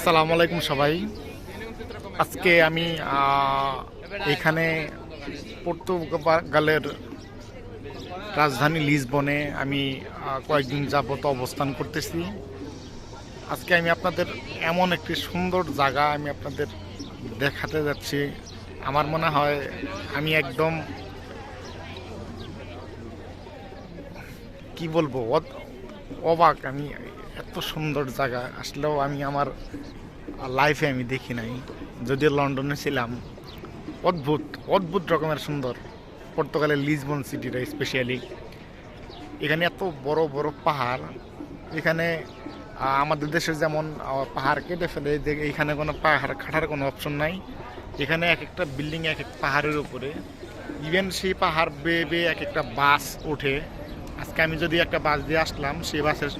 আসসালামু আলাইকুম সবাই। আজকে আমি এখানে পর্তুগালের রাজধানী লিসবনে আমি কয়েকদিন যাবত অবস্থান করতেছি। আজকে আমি আপনাদের এমন একটি সুন্দর জায়গা আমি আপনাদের দেখাতে যাচ্ছি। আমার মনে হয় আমি একদম, কি বলব অবাক। আমি এত সুন্দর জায়গা, আসলেও আমি আমার লাইফে আমি দেখি নাই। যদিও লন্ডনে ছিলাম, অদ্ভুত অদ্ভুত রকমের সুন্দর। পর্তুগালের লিসবন সিটিটা স্পেশালি এখানে এত বড় বড় পাহাড়। এখানে আমাদের দেশে যেমন পাহাড় কেটে ফেলে এখানে কোনো পাহাড় কাটার কোনো অপশন নাই। এখানে এক একটা বিল্ডিং এক এক পাহাড়ের উপরে। ইভেন সেই পাহাড় বেয়ে বেয়ে এক একটা বাস ওঠে। আজকে আমি যদি একটা বাস দিয়ে আসলাম, সেই বাসের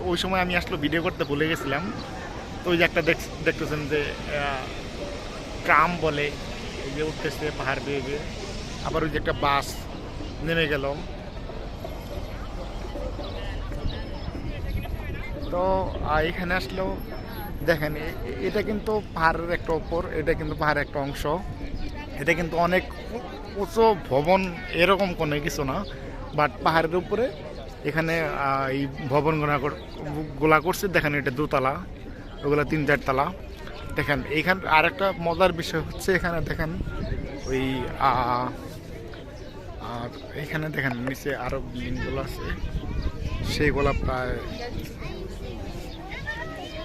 ওই সময় আমি আসলে ভিডিও করতে ভুলে গেছিলাম। তো ওই যে একটা দেখ- দেখতেছেন যে ট্রাম বলে, এই যে উঠতেছে পাহাড় বেয়ে বেয়ে। আবার ওই যে একটা বাস নেমে গেল। তো এখানে আসলেও দেখেন এটা কিন্তু পাহাড়ের একটা ওপর এটা কিন্তু পাহাড়ের একটা অংশ। এটা কিন্তু অনেক উঁচু ভবন এরকম কোনো কিছু না। বাট পাহাড়ের উপরে। এখানে এই ভবন কর- গোলা করছে। দেখেন এটা দোতলা, ওগুলো তিন চারতলা। দেখেন, এইখান আর একটা মজার বিষয় হচ্ছে এখানে দেখেন, ওই আর এখানে দেখেন, নিচে আরও বিল্ডিংগুলো আছে। সেইগুলো প্রায়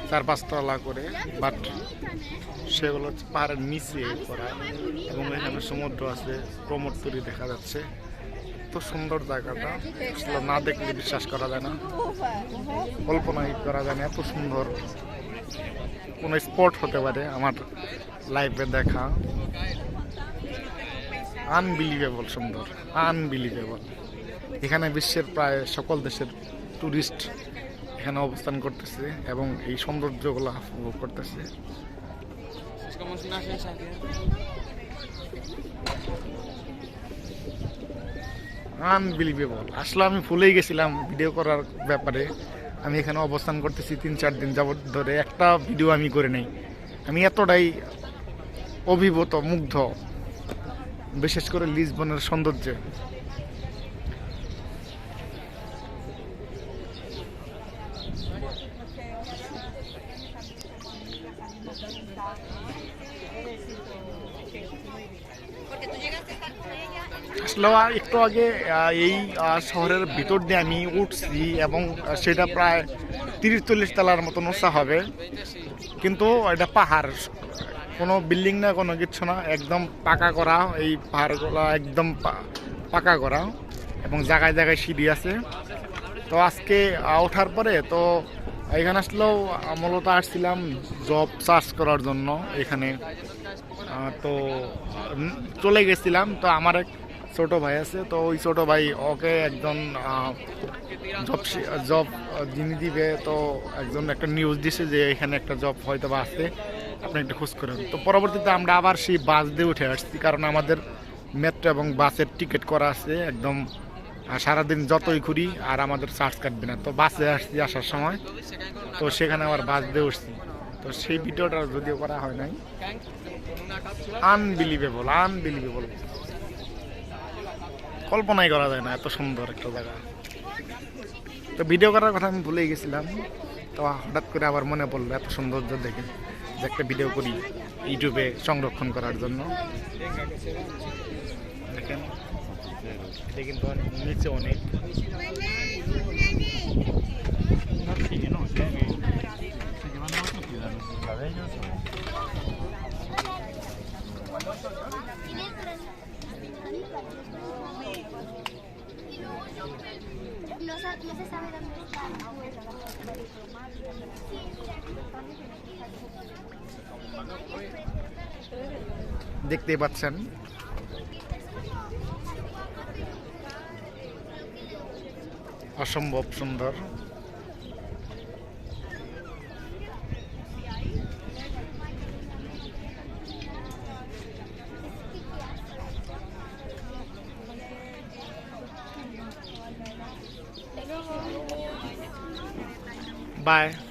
চার পাঁচতলা করে, বাট সেগুলো হচ্ছে পাহাড়ের নিচে করা। এবং এখানে সমুদ্র আছে প্রমোট প্রমোদপুরি দেখা যাচ্ছে। এত সুন্দর জায়গাটা। আসলে না দেখলে বিশ্বাস করা যায় না। কল্পনাই করা যায় না, এত সুন্দর। কোনো স্পট হতে পারে আমার লাইফে দেখা। আনবিলিভেবল সুন্দর আনবিলিভেবল এখানে বিশ্বের প্রায় সকল দেশের টুরিস্ট এখানে অবস্থান করতেছে এবং এই সৌন্দর্যগুলো উপভোগ করতেছে। আনবিলিভেবল আসলে আমি ভুলেই গেছিলাম ভিডিও করার ব্যাপারে। আমি এখানে অবস্থান করতেছি তিন, চার দিন যাবত ধরে। একটা ভিডিও আমি করে নেই। আমি এতটাই অভিভূত, মুগ্ধ, বিশেষ করে লিসবনের সৌন্দর্যে। আসলে একটু আগে এই শহরের ভিতর দিয়ে আমি উঠছি এবং সেটা প্রায় তিরিশ চল্লিশ তলার মতন উঁচা হবে। কিন্তু এটা পাহাড়। কোনো বিল্ডিং না, কোনো কিছু না। একদম পাকা করা। এই পাহাড়গুলো একদম পাকা করা এবং জায়গায় জায়গায় সিঁড়ি আছে। তো আজকে ওঠার পরে তো এখানে আসলেও মূলত আসছিলাম জব সার্চ করার জন্য এখানে। তো চলে গেছিলাম। তো আমার এক ছোট ভাই আছে তো ওই ছোট ভাই ওকে একজন জব জব যিনি দিবে তো একজন একটা নিউজ দিছে যে এখানে একটা জব হয়তো বা আছে আপনি একটা খোঁজ করেন। তো পরবর্তীতে আমরা আবার সেই বাস দিয়ে উঠে আসছি কারণ আমাদের মেট্রো এবং বাসের টিকিট করা আছে একদম সারাদিন যতই ঘুরি আর আমাদের চার্জ কাটবে না। তো বাসে আসছি আসার সময় তো সেখানে আবার বাস দিয়ে উঠছি। তো সেই ভিডিওটা যদিও করা হয় নাই আনবিলিভেবল আনবিলিভেবল কল্পনাই করা যায় না, এত সুন্দর একটা জায়গা। তো ভিডিও করার কথা আমি ভুলেই গেছিলাম। তো হঠাৎ করে আবার মনে পড়ল এত সৌন্দর্য দেখে, যে একটা ভিডিও করি ইউটিউবে সংরক্ষণ করার জন্য। দেখেন কিন্তু নিচে অনেক। No, no se sabe dónde está দেখতে পাচ্ছেন অসম্ভব সুন্দর Bye.